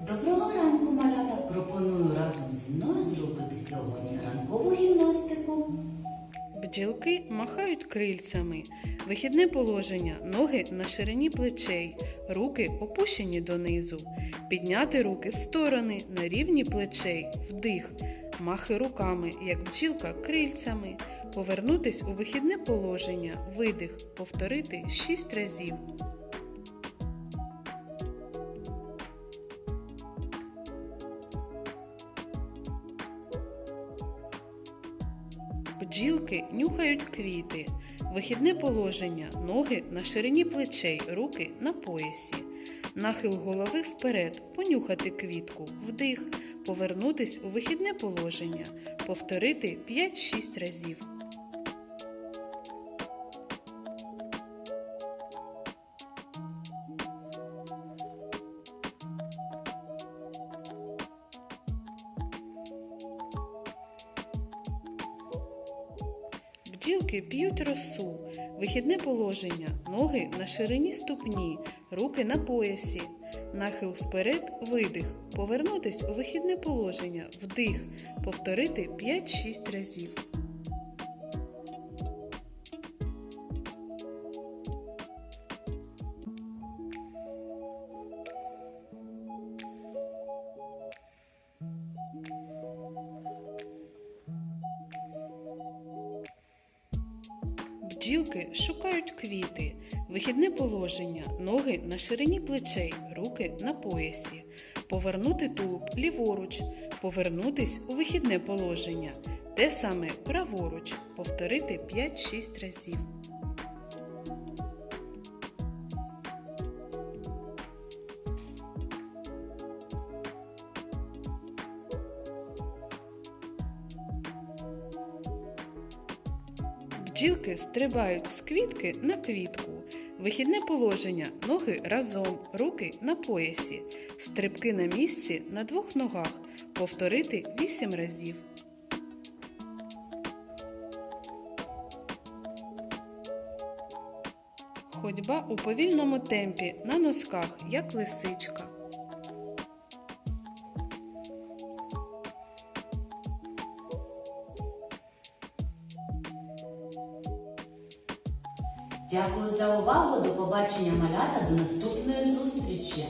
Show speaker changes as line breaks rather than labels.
Доброго ранку, малята! Пропоную разом зі мною зробити сьогодні ранкову гімнастику.
Бджілки махають крильцями. Вихідне положення, ноги на ширині плечей, руки опущені донизу. Підняти руки в сторони на рівні плечей, вдих, махи руками, як бджілка крильцями. Повернутись у вихідне положення, видих, повторити 6 разів. Бджілки нюхають квіти. Вихідне положення, ноги на ширині плечей, руки на поясі. Нахил голови вперед, понюхати квітку, вдих, повернутись у вихідне положення, повторити 5-6 разів. Бджілки п'ють росу. Вихідне положення. Ноги на ширині ступні, руки на поясі. Нахил вперед, видих. Повернутись у вихідне положення. Вдих. Повторити 5-6 разів. Бджілки шукають квіти. Вихідне положення. Ноги на ширині плечей, руки на поясі. Повернути тулуб ліворуч. Повернутись у вихідне положення. Те саме праворуч. Повторити 5-6 разів. Бджілки стрибають з квітки на квітку. Вихідне положення ноги разом, руки на поясі. Стрибки на місці на двох ногах. Повторити 8 разів. Ходьба у повільному темпі на носках, як лисичка.
Дякую за увагу. До побачення малята. До наступної зустрічі.